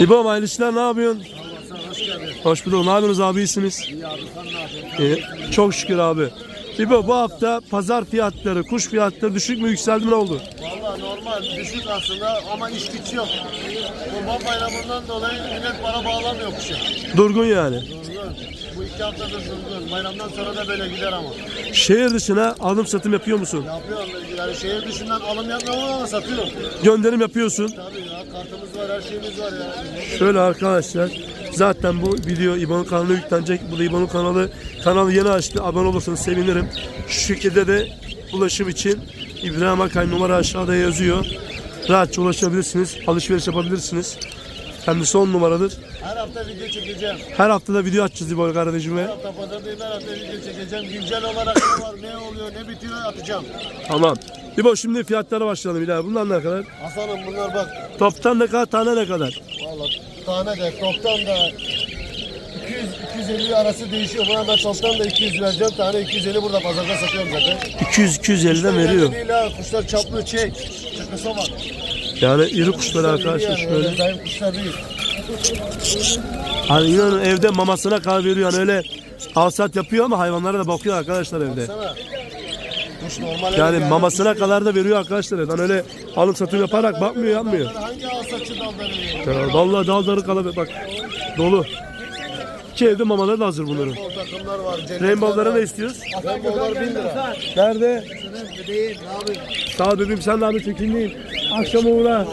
İbo hayırlı ne yapıyorsun? Hoş bulduk. Ne yapıyorsunuz abi iyisiniz? İyi. Çok şükür abi. İbo bu hafta pazar fiyatları, kuş fiyatları düşük mü yükseldi mi ne oldu? Valla normal düşük aslında ama iş güç yok. Kurban bayramından dolayı millet para bağlamıyor kuşa. Durgun yani. Durgun. Bu iki haftadır durgun. Bayramdan sonra da böyle gider ama. Şehir dışına alım satım yapıyor musun? Yapıyorum yani şehir dışından alım yapmıyorum ama satıyorum. Gönderim yapıyorsun. Tabii ya kartımız var her şeyimiz var ya. Şöyle arkadaşlar zaten bu video İbo'nun kanalına yüklenecek. Bu da İbo'nun kanalı. Kanalı yeni açtı. Abone olursanız sevinirim. Şu şekilde de ulaşım için İbrahim Akay numara aşağıda yazıyor. Rahatça ulaşabilirsiniz. Alışveriş yapabilirsiniz. Kendisi on numaradır. Her hafta video çekeceğim. Her hafta da video açacağız İbo kardeşime. Her hafta pazardayım her hafta video çekeceğim. Güncel olarak ne var ne oluyor ne bitiyor atacağım. Tamam. İbo şimdi fiyatlara başlayalım İlahi. Bunlar ne kadar? Hasan'ım bunlar bak. Toptan ne kadar, tane ne kadar? Valla tane de toptan da 200 250 arası değişiyor. Buna ben toptan da 200 vereceğim. Tane 250 burada pazarda satıyorum zaten. 200-250'den veriyor. Ha. Kuşlar çaplı çek. Çıkısa bak. Yani iri kuşlar arkadaşlar yani, öyle şöyle. Zayıf kuşlar değil. Hani inanın evde mamasına kahve veriyor. Yani öyle alsat yapıyor ama hayvanlara da bakıyor arkadaşlar evde. Kuş normal Yani evde mamasına kuş kadar da veriyor arkadaşlar. Yani öyle alım satım yaparak bakmıyor yapmıyor. Hangi alsaçı dalları veriyor? Ya vallahi dalları kalabalık bak dolu. İki evde mamaları da hazır bunların. O takımlar var. cennetler Rainbow'lara var. ne istiyoruz? Rainbow'lar 1000 lira. Nerede? Değil ne yapayım? Sağ ol bebeğim sen de abi çekinmeyin. Akşam uğra.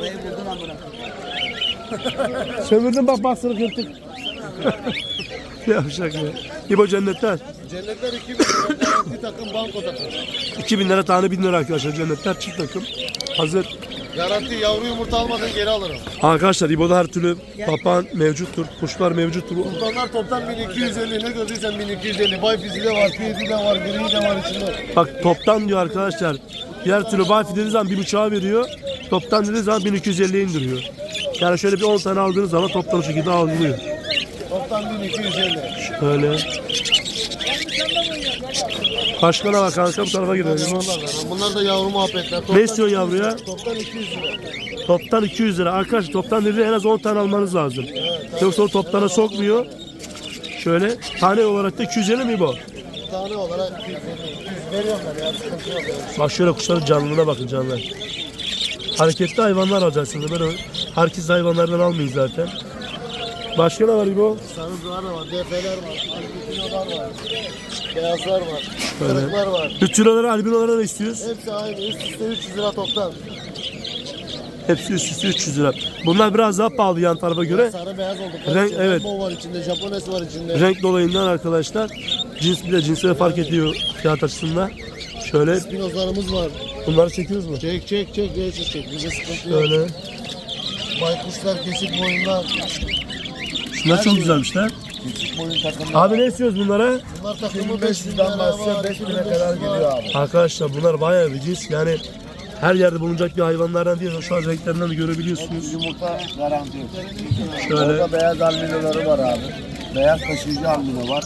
Sömürdün bak baksana kırtık. Yavşak ya. İbo cennetler. Cennetler 2000 lira. Garanti takım banko takım. 2000 lira tane 1000 lira arkadaşlar cennetler çift takım. Hazır. Garanti yavru yumurta almadan geri alırım. Arkadaşlar İbo'da her türlü papağan mevcuttur. Kuşlar mevcuttur. Sultanlar toptan 1250 ne gördüysen 1250. Bay fizi de var, piyedi de var, gri de var içinde. Bak toptan diyor arkadaşlar. Diğer türlü bayfi dediği zaman bir buçuğa veriyor. Toptan dediği zaman 1250'ye indiriyor. Yani şöyle bir 10 tane aldığınız zaman toptan o şekilde alınıyor. Toptan 1250. Öyle. Başka ne var kanka bu tarafa gidelim. Bunlar, da yavru muhabbetler. Toptan Ne istiyorsun yavruya? Toptan 200 lira. Toptan 200 lira. Arkadaşlar toptan dediği en az 10 tane almanız lazım. Yoksa o toptana sokmuyor. Şöyle tane olarak da 250 mi bu? Tane olarak 250. 200 veriyorlar ya. Sıkıntı yok. Bak şöyle kuşların canlılığına bakın canlar. Hareketli hayvanlar alacaksınız. Böyle herkes hayvanlardan almayın zaten. Başka ne var İbo? Sarı duvar da var, DF'ler var, albinolar var, beyazlar var, Öyle. kırıklar var. Bütçüleri, albinolara ne istiyoruz? Hepsi aynı. Üst üste 300 lira toptan. Hepsi üst üste 300 lira. Bunlar biraz daha pahalı yan tarafa göre. Sarı beyaz oldu. Renk- evet. Rainbow var içinde, Japones var içinde. Renk dolayından arkadaşlar. Cins bile cinsleri fark ediyor fiyat açısından. Şöyle Spinozlarımız var. bunları çekiyoruz mu? Çek çek çek geçiş çek. Bize sıkıntı yok. Şöyle. Baykuşlar, kesik boyunlar, Şunlar çok boyun takımlar. Abi ne istiyoruz bunlara? Bunlar takımı 500 lira var. 5000'e kadar geliyor abi. Arkadaşlar bunlar bayağı bir cins. Yani her yerde bulunacak bir hayvanlardan değil. Şu an renklerinden de görebiliyorsunuz. Yumurta garanti. Şöyle. Orada beyaz albinoları var abi. Beyaz taşıyıcı albino var.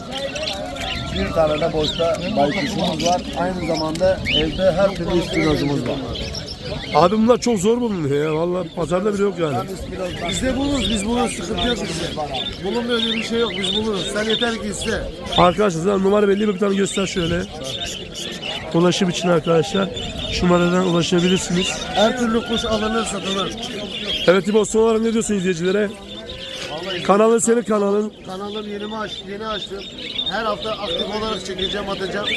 Bir tane de boşta baykuşumuz var. Aynı zamanda evde her türlü ispinozumuz var. Abi bunlar çok zor bulunuyor ya. Vallahi pazarda bile yok yani. Bizde buluruz, biz buluruz. Sıkıntı yok bizde. Bulunmuyor diye bir şey yok, biz buluruz. Sen yeter ki iste. Arkadaşlar zaten numara belli mi bir tane göster şöyle. Ulaşım için arkadaşlar şu numaradan ulaşabilirsiniz. Her türlü kuş alınır, satılır. Evet İbo son olarak ne diyorsun izleyicilere? Kanalın senin kanalın. Kanalım yeni aç, yeni açtım. Her hafta aktif olarak çekeceğim, atacağım.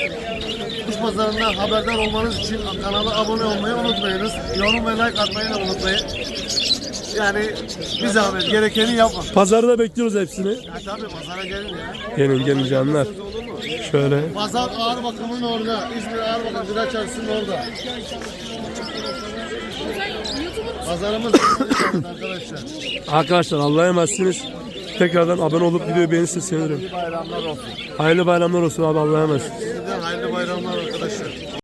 Kuş pazarından haberdar olmanız için kanala abone olmayı unutmayınız. Yorum ve like atmayı da unutmayın. Yani bir zahmet gerekeni yapın. Pazarda bekliyoruz hepsini. Ya tabii pazara gelin ya. Gelin gelin canlar. Şöyle. Pazar ağır bakımın orada. İzmir ağır bakım gıda çarşısının orada. Pazarımız arkadaşlar. Arkadaşlar Allah'a emanetsiniz. Tekrardan abone olup videoyu beğenirseniz sevinirim. İyi bayramlar olsun. Hayırlı bayramlar olsun abi Allah'a emanetsiniz. Hayırlı bayramlar olsun.